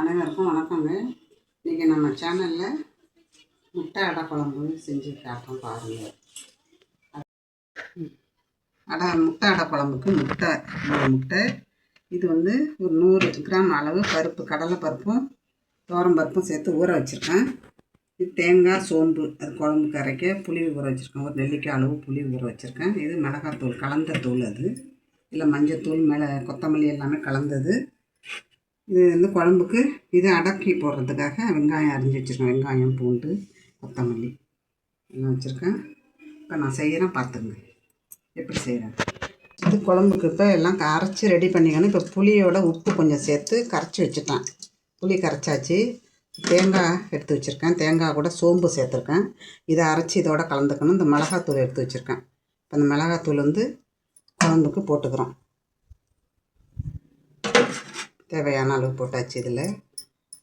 அனைவருக்கும் வணக்கங்க. இன்றைக்கி நம்ம சேனலில் முட்டை அடை குழம்பு செஞ்சு காட்டுறோம் பாருங்கள் அடை முட்டை அடை குழம்புக்கு முட்டை மூணு முட்டை. இது வந்து ஒரு நூறு கிராம் அளவு பருப்பு கடலை பருப்பும் தோரம் பருப்பும் சேர்த்து ஊற வச்சுருக்கேன். இது தேங்காய் சோம்பு அது குழம்புக்கு அரைக்க புளி ஊற வச்சுருக்கேன். ஒரு நெல்லிக்காய் அளவு புளி ஊற வச்சுருக்கேன். இது மிளகாத்தூள் கலந்த தூள் அது. இல்லை மஞ்சத்தூள் மேலே கொத்தமல்லி எல்லாமே கலந்தது. இது வந்து குழம்புக்கு இது அடக்கி போடுறதுக்காக வெங்காயம் அரிஞ்சு வச்சுருக்கேன். வெங்காயம் பூண்டு கொத்தமல்லி. எல்லாம் வச்சுருக்கேன். இப்போ நான் செய்கிறேன் பார்த்துங்க எப்படி செய்கிறேன் இது குழம்புக்கு இப்போ எல்லாம் அரைச்சி ரெடி பண்ணிக்கணும். இப்போ புளியோட உப்பு கொஞ்சம் சேர்த்து கரைச்சி வச்சுட்டேன். புளி கரைச்சாச்சு. தேங்காய் எடுத்து வச்சுருக்கேன். தேங்காய் கூட சோம்பு சேர்த்துருக்கேன். இதை அரைச்சி இதோட கலந்துக்கணும். இந்த மிளகாத்தூள் எடுத்து வச்சுருக்கேன். இப்போ இந்த மிளகாத்தூள் வந்து குழம்புக்கு போட்டுக்கிறோம். தேவையான அளவு போட்டாச்சு இதில்.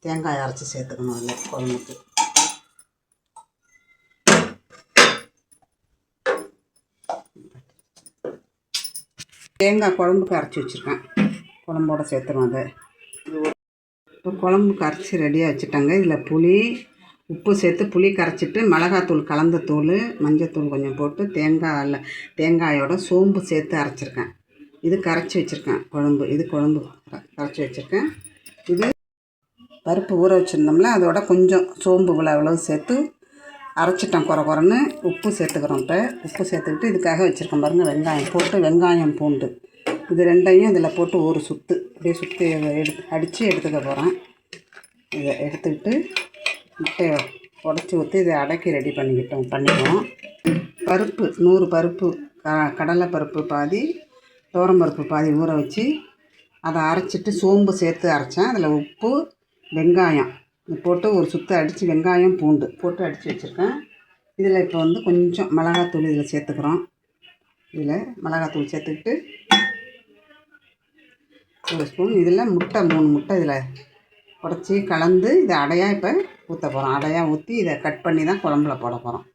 தேங்காய் அரைச்சி சேர்த்துக்கணும் அதில் குழம்புக்கு. தேங்காய் குழம்புக்கு அரைச்சி வச்சுருக்கேன். குழம்போட சேர்த்துருவோம் அதை. இப்போ குழம்புக்கு அரைச்சி ரெடியாக வச்சுட்டாங்க. இதில் புளி உப்பு சேர்த்து புளி கரைச்சிட்டு மிளகாத்தூள் கலந்த தூள் மஞ்சத்தூள் கொஞ்சம் போட்டு தேங்காயில் தேங்காயோட சோம்பு சேர்த்து அரைச்சிருக்கேன். இது கரைச்சி வச்சுருக்கேன். குழம்பு இது குழம்பு கரைச்சி வச்சுருக்கேன். இது பருப்பு ஊற வச்சுருந்தோம்ல அதோட கொஞ்சம் சோம்பு விழா இவ்வளோ சேர்த்து அரைச்சிட்டோம் குறை குறைன்னு. உப்பு சேர்த்துக்கிறோம் இப்போ. உப்பு சேர்த்துக்கிட்டு இதுக்காக வச்சுருக்கோம் பாருங்கள் வெங்காயம். போட்டு வெங்காயம் பூண்டு. இது ரெண்டையும் இதில் போட்டு ஒரு சுத்து. அப்படியே சுற்றி எடுத்து அடித்து எடுத்துக்க போகிறேன் இதை எடுத்துக்கிட்டு முட்டையை உடச்சி ஊற்றி இதை அடக்கி ரெடி பண்ணிக்கிட்டோம் பண்ணிடுவோம். பருப்பு நூறு பருப்பு க கடலை பருப்பு பாதி பருப்பு பாதி ஊற வச்சு அதை அரைச்சிட்டு சோம்பு சேர்த்து அரைச்சேன். அதில் உப்பு வெங்காயம் போட்டு ஒரு சுற்று அடித்து வெங்காயம் பூண்டு போட்டு அடித்து வச்சுருக்கேன். இதில் இப்போ வந்து கொஞ்சம் மிளகாத்தூள் இதில் சேர்த்துக்கிறோம். இதில் மிளகாத்தூள் சேர்த்துக்கிட்டு ஒரு ஸ்பூன். இதில் முட்டை மூணு முட்டை இதில் உடச்சி கலந்து இதை அடையாக இப்போ ஊற்ற போகிறோம். அடையாக ஊற்றி இதை கட் பண்ணி தான் குழம்புல போட போகிறோம்.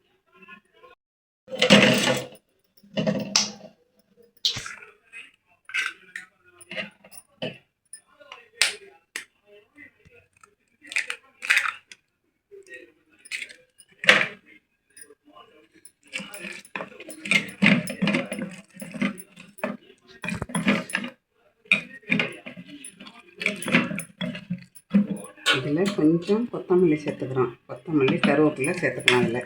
இதில் கொஞ்சம் கொத்தமல்லி சேர்த்துக்கிறோம். கொத்தமல்லி கருவேப்பிலை சேர்த்துக்கலாம் அதில்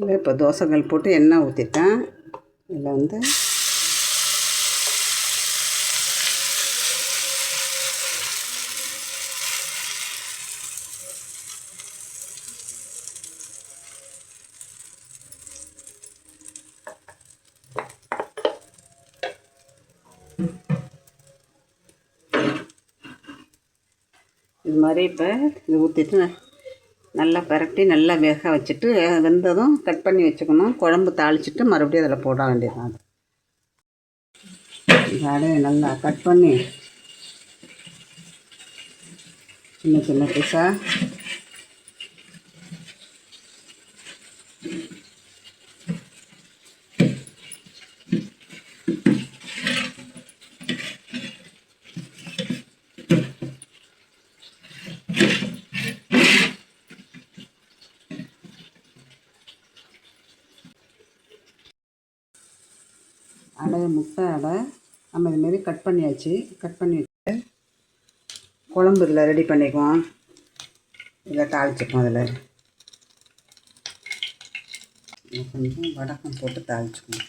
இல்லை இப்போ தோசைகள் போட்டு எண்ணெய் ஊற்றிட்டேன் இதில் வந்து இது மாதிரி இப்போ இது ஊற்றிட்டு நல்லா பரட்டி நல்லா வேக வச்சுட்டு வெந்ததும் கட் பண்ணி வச்சுக்கணும். குழம்பு தாளிச்சிட்டு மறுபடியும் அதில் போட வேண்டியதான் அதே. நல்லா கட் பண்ணி சின்ன சின்ன பீஸாக அடை முட்டை அடை. நம்ம இதுமாரி கட் பண்ணியாச்சு. கட் பண்ணி குழம்பு இதில் ரெடி பண்ணிக்குவோம். இதில் தாளிச்சுக்குவோம் அதில் கொஞ்சம் வடக்கம் போட்டு தாளிச்சுக்குவோம்.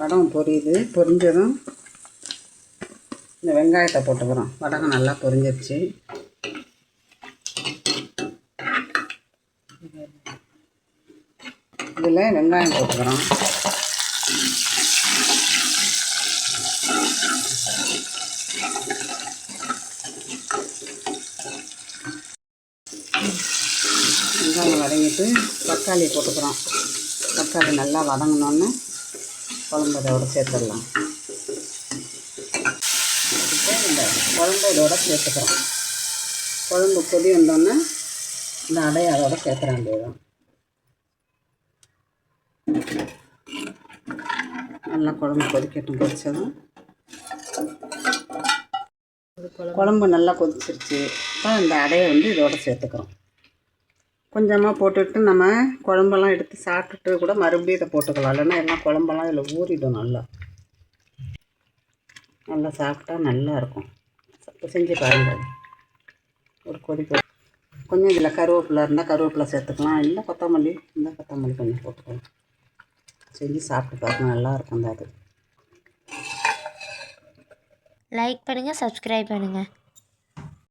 வடம் பொரியுது. பொரிஞ்சதும் இந்த வெங்காயத்தை போட்டுக்கிறோம் வடகம் நல்லா பொரிஞ்சிருச்சு. இதில் வெங்காயம் போட்டுக்கிறோம் வெங்காயம் வதங்கிட்டு தக்காளி போட்டுக்கிறோம். தக்காளி நல்லா வதங்கினோன்னு குழம்பு இதோட சேர்த்துடலாம். இந்த குழம்பு இதோட சேர்த்துக்கிறோம். குழம்பு கொதி வந்தோன்னே இந்த அடையை அதோட சேர்த்துற வேண்டியதும் நல்லா குழம்பு கொதிக்கட்டும் கொதிச்சதும். குழம்பு நல்லா கொதிச்சிருச்சு. இப்போ இந்த அடையை வந்து இதோட சேர்த்துக்கிறோம். கொஞ்சமாக போட்டுட்டு நம்ம குழம்பெல்லாம் எடுத்து சாப்பிட்டுட்டு கூட மறுபடியும் இதை போட்டுக்கலாம். இல்லைன்னா எல்லாம் குழம்பெல்லாம் இதில் ஊறிடும் நல்லா. நல்லா சாப்பிட்டா நல்லாயிருக்கும் இப்போ செஞ்சு பாருங்கள் ஒரு கொதிக்க கொஞ்சம் இதில் கருவேப்பிலை இருந்தால் கருவேப்பிலை சேர்த்துக்கலாம். இல்லை கொத்தமல்லி இருந்தால் கொத்தமல்லி கொஞ்சம் போட்டுக்கலாம். செஞ்சு சாப்பிட்டு பாருங்க. நல்லாயிருக்கும் அந்த அது லைக் பண்ணுங்கள் சப்ஸ்கிரைப் பண்ணுங்கள்